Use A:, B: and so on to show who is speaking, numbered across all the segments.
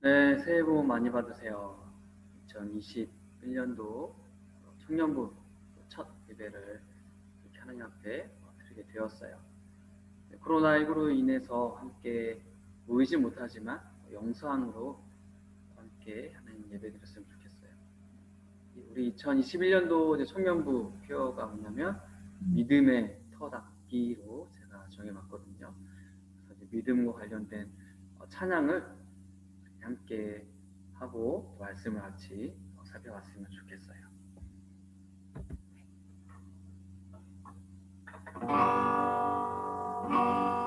A: 네, 새해 복 많이 받으세요. 2021년도 청년부 첫 예배를 이렇게 하나님 앞에 드리게 되었어요. 코로나19로 인해서 함께 모이지 못하지만 영상으로 함께 하나님 예배 드렸으면 좋겠어요. 우리 2021년도 청년부 표어가 뭐냐면 믿음의 터닥기로 제가 정해봤거든요. 그래서 믿음과 관련된 찬양을 함께 하고 말씀을 같이 살펴봤으면 좋겠어요. 아... 아.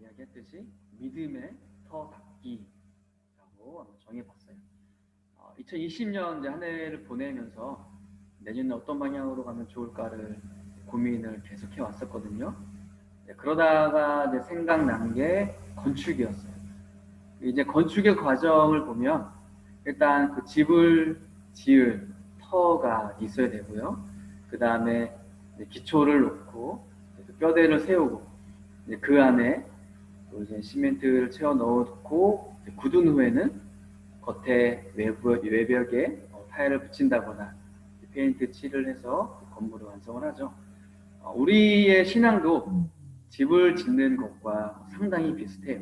A: 이야기했듯이 믿음의 터 닿기라고 정해봤어요. 어, 2020년 한 해를 보내면서 내년에 어떤 방향으로 가면 좋을까를 고민을 계속해 왔었거든요. 네, 그러다가 생각난 게 건축이었어요. 이제 건축의 과정을 보면 일단 그 집을 지을 터가 있어야 되고요. 그 다음에 기초를 놓고 그 뼈대를 세우고 그 안에 또 이제 시멘트를 채워 넣고 굳은 후에는 겉에 외부, 외벽에 어, 타일을 붙인다거나 페인트 칠을 해서 건물을 완성을 하죠. 어, 우리의 신앙도 집을 짓는 것과 상당히 비슷해요.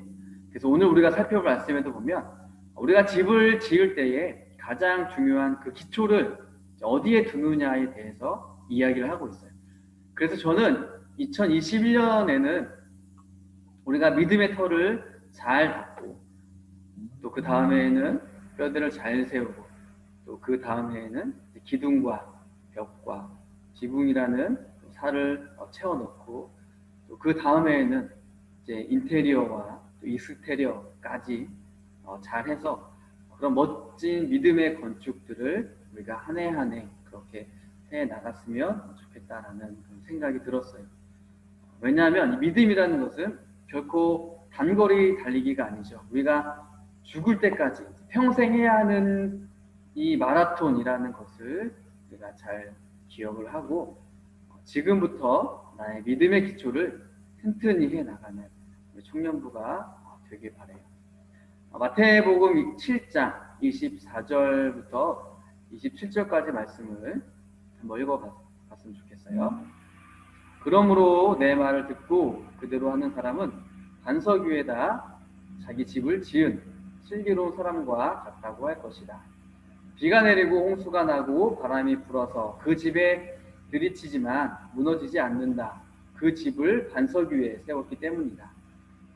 A: 그래서 오늘 우리가 살펴볼 말씀에도 보면 우리가 집을 지을 때에 가장 중요한 그 기초를 어디에 두느냐에 대해서 이야기를 하고 있어요. 그래서 저는 2021년에는 우리가 믿음의 터를 잘 닫고 또 그 다음에는 뼈대를 잘 세우고 또 그 다음에는 기둥과 벽과 지붕이라는 살을 어, 채워넣고 또 그 다음에는 이제 인테리어와 또 익스테리어까지 어, 잘해서 그런 멋진 믿음의 건축들을 우리가 한 해 한 해 그렇게 해 나갔으면 좋겠다라는 생각이 들었어요. 왜냐하면 이 믿음이라는 것은 결코 단거리 달리기가 아니죠. 우리가 죽을 때까지 평생 해야 하는 이 마라톤이라는 것을 우리가 잘 기억을 하고 지금부터 나의 믿음의 기초를 튼튼히 해 나가는 청년부가 되길 바래요. 마태복음 7장 24절부터 27절까지 말씀을 한번 읽어봤으면 좋겠어요. 그러므로 내 말을 듣고 그대로 하는 사람은 반석 위에다 자기 집을 지은 슬기로운 사람과 같다고 할 것이다. 비가 내리고 홍수가 나고 바람이 불어서 그 집에 들이치지만 무너지지 않는다. 그 집을 반석 위에 세웠기 때문이다.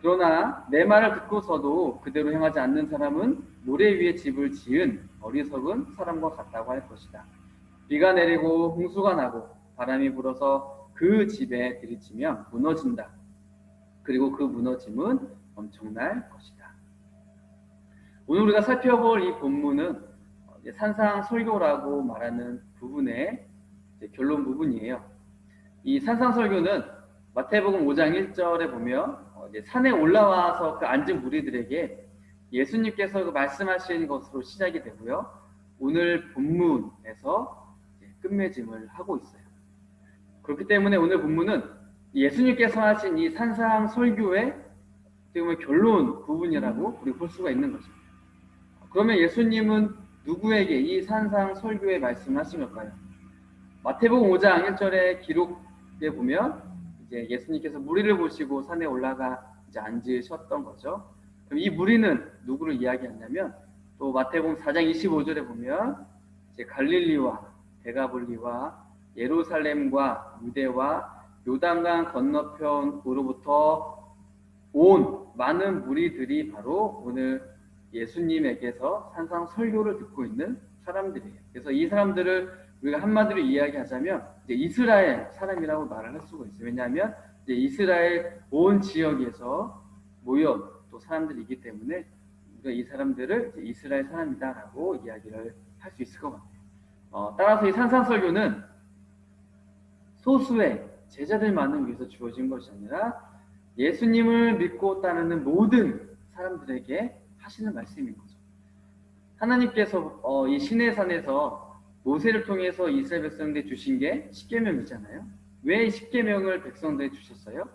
A: 그러나 내 말을 듣고서도 그대로 행하지 않는 사람은 모래 위에 집을 지은 어리석은 사람과 같다고 할 것이다. 비가 내리고 홍수가 나고 바람이 불어서 그 집에 들이치면 무너진다. 그리고 그 무너짐은 엄청날 것이다. 오늘 우리가 살펴볼 이 본문은 산상 설교라고 말하는 부분의 결론 부분이에요. 이 산상 설교는 마태복음 5장 1절에 보면 산에 올라와서 그 앉은 무리들에게 예수님께서 그 말씀하신 것으로 시작이 되고요. 오늘 본문에서 끝맺음을 하고 있어요. 그렇기 때문에 오늘 본문은 예수님께서 하신 이 산상 설교의 어떻게 결론 부분이라고 우리 볼 수가 있는 거죠. 그러면 예수님은 누구에게 이 산상 설교의 말씀하신 걸까요? 마태복음 5장 1절의 기록에 보면 이제 예수님께서 무리를 보시고 산에 올라가 이제 앉으셨던 거죠. 그럼 이 무리는 누구를 이야기하냐면 또 마태복음 4장 25절에 보면 이제 갈릴리와 대가볼리와 예루살렘과 유대와 요단강 건너편으로부터 온 많은 무리들이 바로 오늘 예수님에게서 산상 설교를 듣고 있는 사람들이에요. 그래서 이 사람들을 우리가 한마디로 이야기하자면 이제 이스라엘 사람이라고 말을 할 수가 있어요. 왜냐하면 이제 이스라엘 온 지역에서 모여 또 사람들이기 때문에 우리가 이 사람들을 이스라엘 사람이다라고 이야기를 할 수 있을 것 같아요. 어, 따라서 이 산상설교는 소수의 제자들만을 위해서 주어진 것이 아니라 예수님을 믿고 따르는 모든 사람들에게 하시는 말씀인 거죠. 하나님께서 어, 이 시내산에서 모세를 통해서 이스라엘 백성들에 주신 게 십계명이잖아요. 왜 십계명을 백성들에 주셨어요?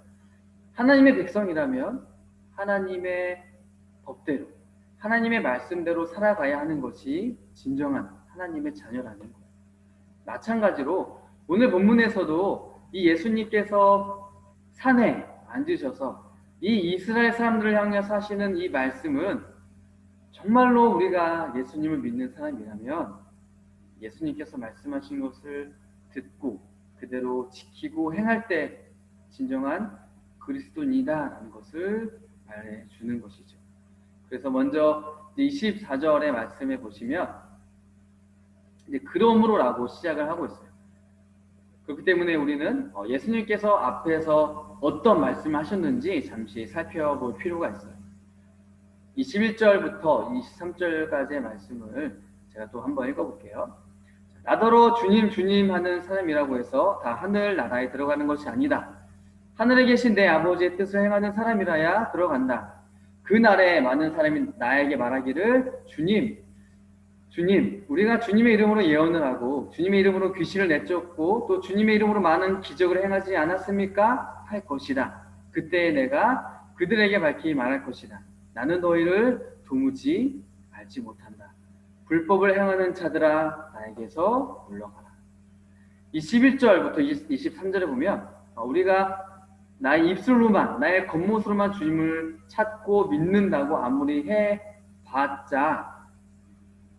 A: 하나님의 백성이라면 하나님의 법대로, 하나님의 말씀대로 살아가야 하는 것이 진정한 하나님의 자녀라는 거예요. 마찬가지로 오늘 본문에서도 이 예수님께서 산에 앉으셔서 이 이스라엘 사람들을 향해서 하시는 이 말씀은 정말로 우리가 예수님을 믿는 사람이라면 예수님께서 말씀하신 것을 듣고 그대로 지키고 행할 때 진정한 그리스도인이다라는 것을 말해주는 것이죠. 그래서 먼저 24절의 말씀에 보시면 이제 그러므로라고 시작을 하고 있어요. 그렇기 때문에 우리는 어, 예수님께서 앞에서 어떤 말씀을 하셨는지 잠시 살펴볼 필요가 있어요. 21절부터 23절까지의 말씀을 제가 또 한번 읽어볼게요. 나더러 주님 주님 하는 사람이라고 해서 다 하늘 나라에 들어가는 것이 아니다. 하늘에 계신 내 아버지의 뜻을 행하는 사람이라야 들어간다. 그 날에 많은 사람이 나에게 말하기를 주님, 주님, 우리가 주님의 이름으로 예언을 하고 주님의 이름으로 귀신을 내쫓고 또 주님의 이름으로 많은 기적을 행하지 않았습니까? 할 것이다. 그때 내가 그들에게 밝히 말할 것이다. 나는 너희를 도무지 알지 못한다. 불법을 행하는 자들아 나에게서 물러가라. 이 11절부터 23절에 보면 어, 우리가 나의 입술로만 나의 겉모습으로만 주님을 찾고 믿는다고 아무리 해봤자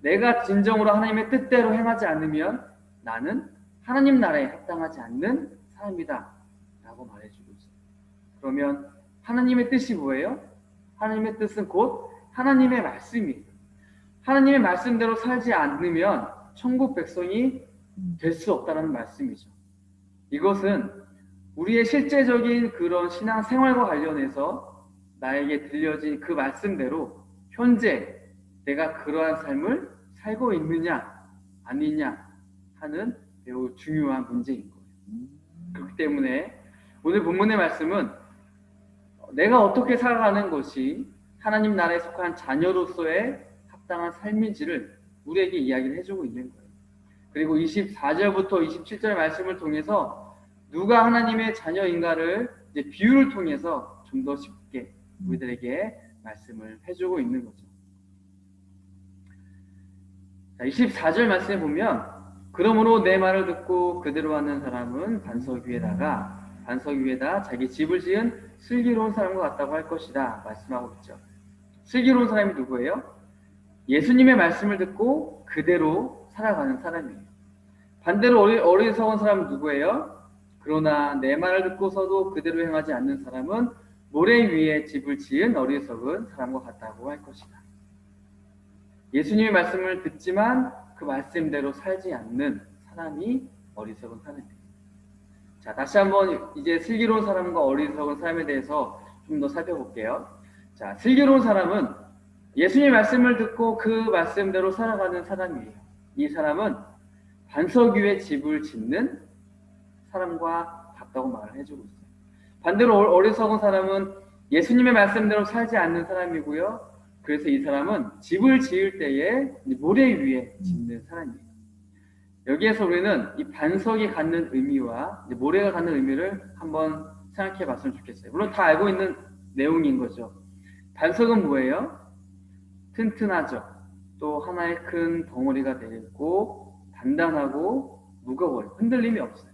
A: 내가 진정으로 하나님의 뜻대로 행하지 않으면 나는 하나님 나라에 합당하지 않는 사람이다 라고 말해주고 있어요. 그러면 하나님의 뜻이 뭐예요? 하나님의 뜻은 곧 하나님의 말씀이에요. 하나님의 말씀대로 살지 않으면 천국 백성이 될 수 없다는 말씀이죠. 이것은 우리의 실제적인 그런 신앙 생활과 관련해서 나에게 들려진 그 말씀대로 현재 내가 그러한 삶을 살고 있느냐 아니냐 하는 매우 중요한 문제인 거예요. 그렇기 때문에 오늘 본문의 말씀은 내가 어떻게 살아가는 것이 하나님 나라에 속한 자녀로서의 합당한 삶인지를 우리에게 이야기를 해주고 있는 거예요. 그리고 24절부터 27절 말씀을 통해서 누가 하나님의 자녀인가를 이제 비유를 통해서 좀 더 쉽게 우리들에게 말씀을 해주고 있는 거죠. 자, 24절 말씀에 보면 그러므로 내 말을 듣고 그대로 하는 사람은 반석 위에다가 반석 위에다 자기 집을 지은 슬기로운 사람과 같다고 할 것이다 말씀하고 있죠. 슬기로운 사람이 누구예요? 예수님의 말씀을 듣고 그대로 살아가는 사람이에요. 반대로 어리, 어리석은 사람은 누구예요? 그러나 내 말을 듣고서도 그대로 행하지 않는 사람은 모래 위에 집을 지은 어리석은 사람과 같다고 할 것이다. 예수님의 말씀을 듣지만 그 말씀대로 살지 않는 사람이 어리석은 사람입니다. 자, 다시 한번 이제 슬기로운 사람과 어리석은 사람에 대해서 좀 더 살펴볼게요. 자, 슬기로운 사람은 예수님의 말씀을 듣고 그 말씀대로 살아가는 사람이에요. 이 사람은 반석 위에 집을 짓는 사람과 같다고 말을 해주고 있어요. 반대로 어리석은 사람은 예수님의 말씀대로 살지 않는 사람이고요. 그래서 이 사람은 집을 지을 때에 모래 위에 짓는 사람이에요. 여기에서 우리는 이 반석이 갖는 의미와 모래가 갖는 의미를 한번 생각해 봤으면 좋겠어요. 물론 다 알고 있는 내용인 거죠. 반석은 뭐예요? 튼튼하죠. 또 하나의 큰 덩어리가 되고 단단하고 무거워요. 흔들림이 없어요.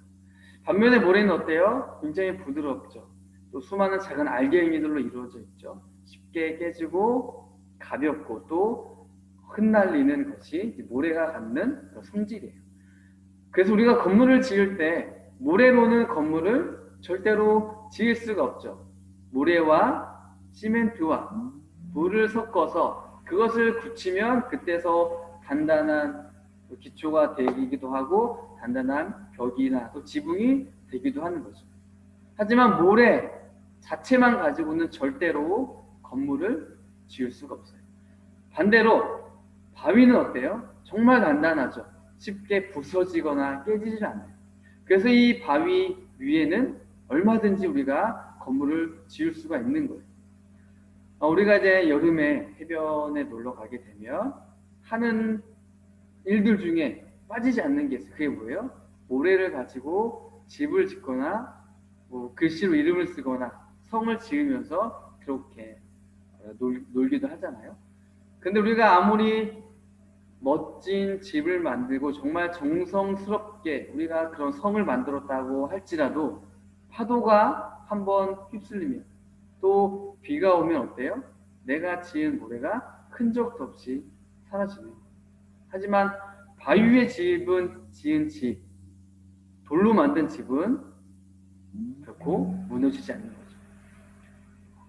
A: 반면에 모래는 어때요? 굉장히 부드럽죠. 또 수많은 작은 알갱이들로 이루어져 있죠. 쉽게 깨지고 가볍고 또 흩날리는 것이 모래가 갖는 성질이에요. 그래서 우리가 건물을 지을 때 모래로는 건물을 절대로 지을 수가 없죠. 모래와 시멘트와 물을 섞어서 그것을 굳히면 그때서 단단한 기초가 되기도 하고 단단한 벽이나 또 지붕이 되기도 하는 거죠. 하지만 모래 자체만 가지고는 절대로 건물을 지을 수가 없어요. 반대로 바위는 어때요? 정말 단단하죠. 쉽게 부서지거나 깨지질 않아요. 그래서 이 바위 위에는 얼마든지 우리가 건물을 지을 수가 있는 거예요. 어, 우리가 이제 여름에 해변에 놀러 가게 되면 하는 일들 중에 빠지지 않는 게 있어요. 그게 뭐예요? 모래를 가지고 집을 짓거나 뭐 글씨로 이름을 쓰거나 성을 지으면서 그렇게 어, 놀, 놀기도 하잖아요. 근데 우리가 아무리 멋진 집을 만들고 정말 정성스럽게 우리가 그런 성을 만들었다고 할지라도 파도가 한번 휩쓸리면 또 비가 오면 어때요? 내가 지은 모래가 흔적도 없이 거예요. 하지만 바위 위에 집은 지은 집, 돌로 만든 집은 결코 무너지지 않는 거죠.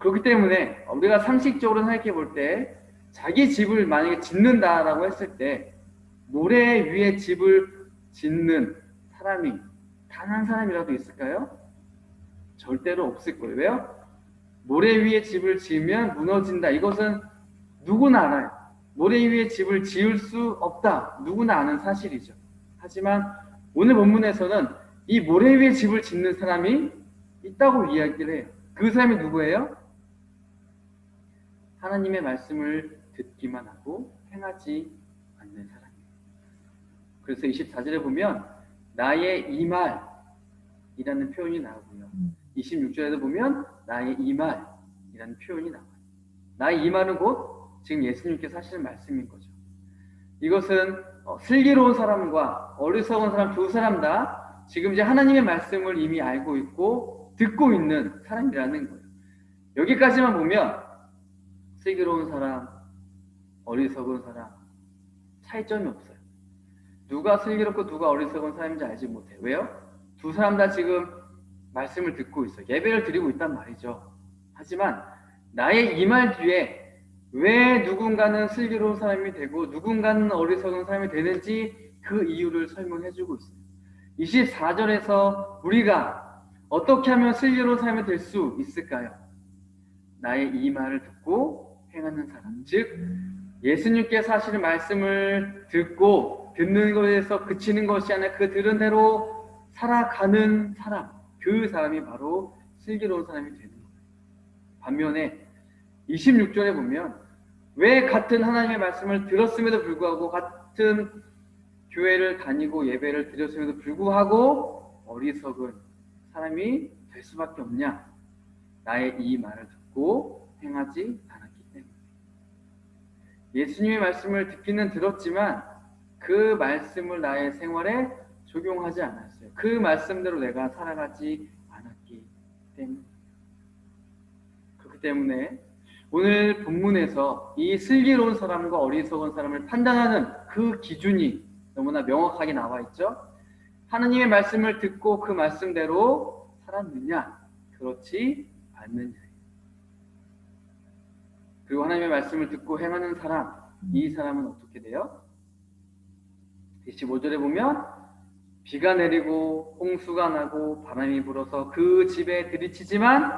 A: 그렇기 때문에 우리가 상식적으로 생각해 볼 때 자기 집을 만약에 짓는다라고 했을 때 모래 위에 집을 짓는 사람이 단 한 사람이라도 있을까요? 절대로 없을 거예요. 왜요? 모래 위에 집을 지으면 무너진다. 이것은 누구나 알아요. 모래 위에 집을 지을 수 없다. 누구나 아는 사실이죠. 하지만 오늘 본문에서는 이 모래 위에 집을 짓는 사람이 있다고 이야기를 해요. 그 사람이 누구예요? 하나님의 말씀을 듣기만 하고 행하지 않는 사람이에요. 그래서 24절에 보면 나의 이 말이라는 표현이 나오고요. 26절에도 보면 나의 이 말이라는 표현이 나와요. 나의 이 말은 곧 지금 예수님께서 하시는 말씀인 거죠. 이것은 어, 슬기로운 사람과 어리석은 사람 두 사람 다 지금 이제 하나님의 말씀을 이미 알고 있고 듣고 있는 사람이라는 거예요. 여기까지만 보면 슬기로운 사람, 어리석은 사람 차이점이 없어요. 누가 슬기롭고 누가 어리석은 사람인지 알지 못해요. 왜요? 두 사람 다 지금 말씀을 듣고 있어요. 예배를 드리고 있단 말이죠. 하지만 나의 이 말 뒤에 왜 누군가는 슬기로운 사람이 되고 누군가는 어리석은 사람이 되는지 그 이유를 설명해 주고 있어요. 24절에서 우리가 어떻게 하면 슬기로운 사람이 될 수 있을까요? 나의 이 말을 듣고 행하는 사람. 즉, 예수님께서 하시는 말씀을 듣고 듣는 것에서 그치는 것이 아니라 그 들은 대로 살아가는 사람. 그 사람이 바로 슬기로운 사람이 되는 거예요. 반면에 26절에 보면 왜 같은 하나님의 말씀을 들었음에도 불구하고 같은 교회를 다니고 예배를 드렸음에도 불구하고 어리석은 사람이 될 수밖에 없냐? 나의 이 말을 듣고 행하지. 예수님의 말씀을 듣기는 들었지만 그 말씀을 나의 생활에 적용하지 않았어요. 그 말씀대로 내가 살아가지 않았기 때문에. 그렇기 때문에 오늘 본문에서 이 슬기로운 사람과 어리석은 사람을 판단하는 그 기준이 너무나 명확하게 나와 있죠. 하나님의 말씀을 듣고 그 말씀대로 살았느냐, 그렇지 않느냐. 그리고 하나님의 말씀을 듣고 행하는 사람, 이 사람은 어떻게 돼요? 25절에 보면 비가 내리고 홍수가 나고 바람이 불어서 그 집에 들이치지만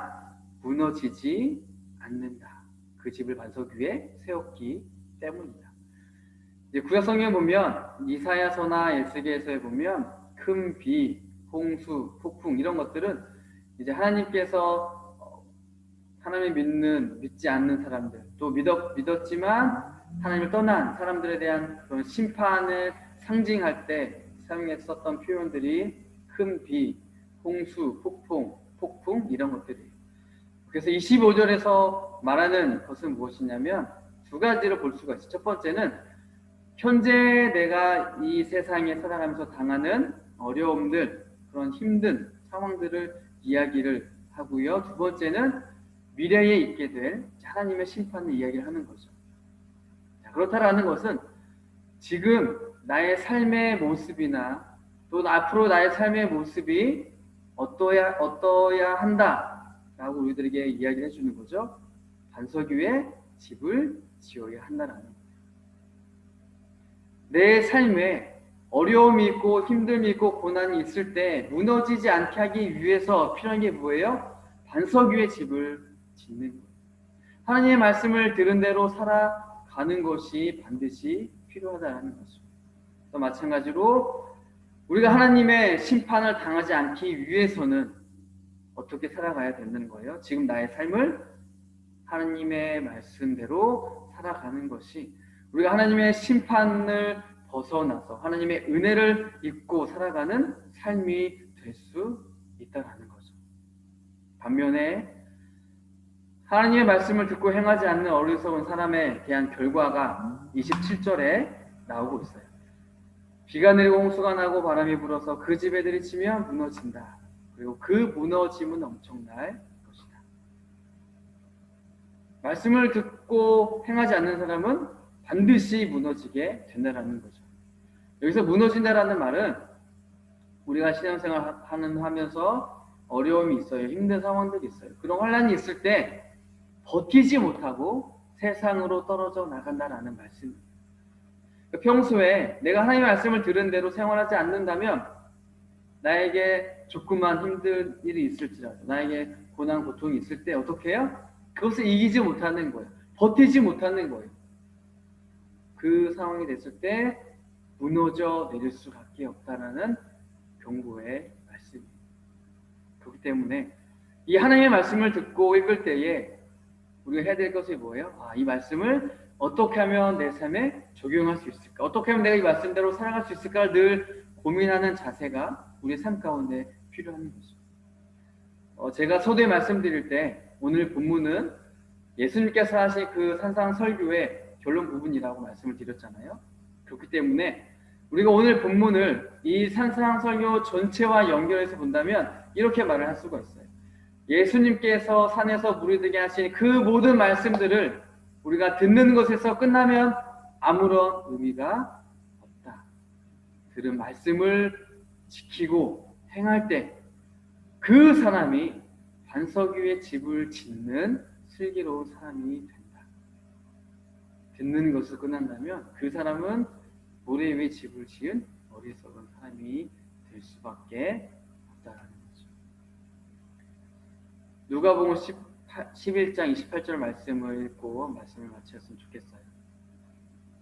A: 무너지지 않는다. 그 집을 반석 위에 세웠기 때문이다. 이제 구약 성경 보면 이사야서나 에스겔서에 보면 큰 비, 홍수, 폭풍 이런 것들은 이제 하나님께서 어, 하나님을 믿는 믿지 않는 사람들 또 믿었 믿었지만 하나님을 떠난 사람들에 대한 그런 심판을 상징할 때 사용했었던 표현들이 큰 비, 홍수, 폭풍, 폭풍 이런 것들이에요. 그래서 25절에서 말하는 것은 무엇이냐면 두 가지로 볼 수가 있어요. 첫 번째는 현재 내가 이 세상에 살아가면서 당하는 어려움들, 그런 힘든 상황들을 이야기를 하고요. 두 번째는 미래에 있게 될 하나님의 심판을 이야기를 하는 거죠. 자, 그렇다라는 것은 지금 나의 삶의 모습이나 또 앞으로 나의 삶의 모습이 어떠야 어떠야 한다라고 우리들에게 이야기를 해주는 거죠. 반석 위에 집을 지어야 한다라는. 내 삶에 어려움이 있고 힘듦이 있고 고난이 있을 때 무너지지 않게 하기 위해서 필요한 게 뭐예요? 반석 위에 집을 짓는 거예요. 하나님의 말씀을 들은 대로 살아가는 것이 반드시 필요하다는. 또 마찬가지로 우리가 하나님의 심판을 당하지 않기 위해서는 어떻게 살아가야 되는 거예요? 지금 나의 삶을 하나님의 말씀대로 살아가는 것이 우리가 하나님의 심판을 벗어나서 하나님의 은혜를 입고 살아가는 삶이 될 수 있다라는 거죠. 반면에 하나님의 말씀을 듣고 행하지 않는 어리석은 사람에 대한 결과가 27절에 나오고 있어요. 비가 내리고 홍수가 나고 바람이 불어서 그 집에 들이 치면 무너진다. 그리고 그 무너짐은 엄청날 것이다. 말씀을 듣고 행하지 않는 사람은 반드시 무너지게 된다라는 거죠. 여기서 무너진다라는 말은 우리가 신앙생활 하는 하면서 어려움이 있어요. 힘든 상황들이 있어요. 그런 환란이 있을 때 버티지 못하고 세상으로 떨어져 나간다라는 말씀입니다. 평소에 내가 하나님의 말씀을 들은 대로 생활하지 않는다면 나에게 조금만 힘든 일이 있을지라도 나에게 고난 고통이 있을 때 어떻게 해요? 그것을 이기지 못하는 거예요. 버티지 못하는 거예요. 그 상황이 됐을 때 무너져 내릴 수밖에 밖에 없다라는 경고의 말씀입니다. 그렇기 때문에 이 하나님의 말씀을 듣고 읽을 때에 우리가 해야 될 것이 뭐예요? 아, 이 말씀을 어떻게 하면 내 삶에 적용할 수 있을까? 어떻게 하면 내가 이 말씀대로 살아갈 수 있을까를 늘 고민하는 자세가 우리 삶 가운데 필요한 것입니다. 어, 제가 서두에 말씀드릴 때 오늘 본문은 예수님께서 하신 그 산상 설교의 결론 부분이라고 말씀을 드렸잖아요. 그렇기 때문에 우리가 오늘 본문을 이 산상 설교 전체와 연결해서 본다면 이렇게 말을 할 수가 있어요. 예수님께서 산에서 무리들게 하신 그 모든 말씀들을 우리가 듣는 것에서 끝나면 아무런 의미가 없다. 들은 말씀을 지키고 행할 때 그 사람이 반석 위에 집을 짓는 슬기로운 사람이 된다. 듣는 것을 끝난다면 그 사람은 모래 위에 집을 지은 어리석은 사람이 될 수밖에 없다라는 거죠. 누가복음 18, 11장 28절 말씀을 읽고 말씀을 마쳤으면 좋겠어요.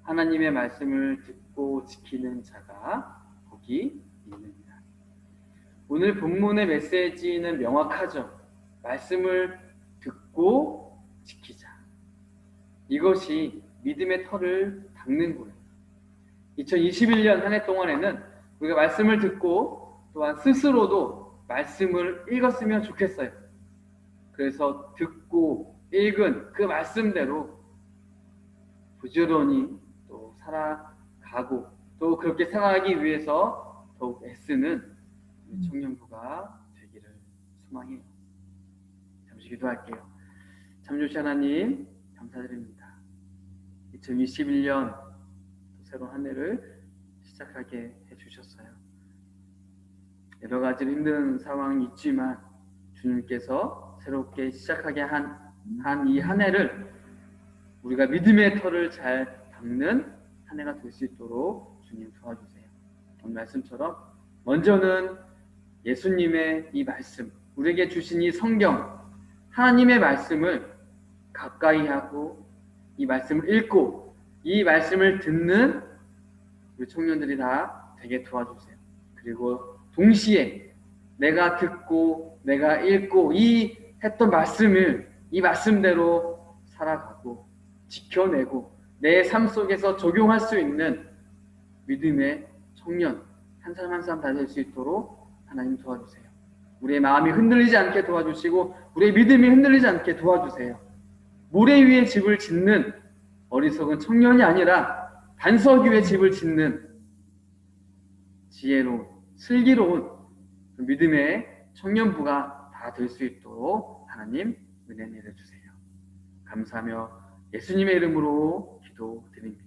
A: 하나님의 말씀을 듣고 지키는 자가 복이 있느니라. 오늘 본문의 메시지는 명확하죠. 말씀을 듣고 지키자. 이것이 믿음의 털을 닦는 거예요. 2021년 한 해 동안에는 우리가 말씀을 듣고 또한 스스로도 말씀을 읽었으면 좋겠어요. 그래서 듣고 읽은 그 말씀대로 부지런히 또 살아가고 또 그렇게 살아가기 위해서 더욱 애쓰는 우리 청년부가 되기를 소망해요. 잠시 기도할게요. 참 좋으신 하나님 감사드립니다. 2021년 새로운 한 해를 시작하게 해주셨어요. 여러 가지 힘든 상황이 있지만 주님께서 새롭게 시작하게 한 한이한 해를 우리가 믿음의 털을 잘 닦는 한 해가 될 수 있도록 주님 도와주세요. 오늘 말씀처럼 먼저는 예수님의 이 말씀, 우리에게 주신 이 성경, 하나님의 말씀을 가까이 하고 이 말씀을 읽고 이 말씀을 듣는 우리 청년들이 다 되게 도와주세요. 그리고 동시에 내가 듣고 내가 읽고 이 했던 말씀을 이 말씀대로 살아가고 지켜내고 내 삶 속에서 적용할 수 있는 믿음의 청년 한 사람 한 사람 다될수 있도록 하나님 도와주세요. 우리의 마음이 흔들리지 않게 도와주시고 우리의 믿음이 흔들리지 않게 도와주세요. 모래 위에 집을 짓는 어리석은 청년이 아니라 반석 위에 집을 짓는 지혜로운 슬기로운 그 믿음의 청년부가 다 될 수 있도록 하나님 은혜 내려주세요. 감사하며 예수님의 이름으로 기도드립니다.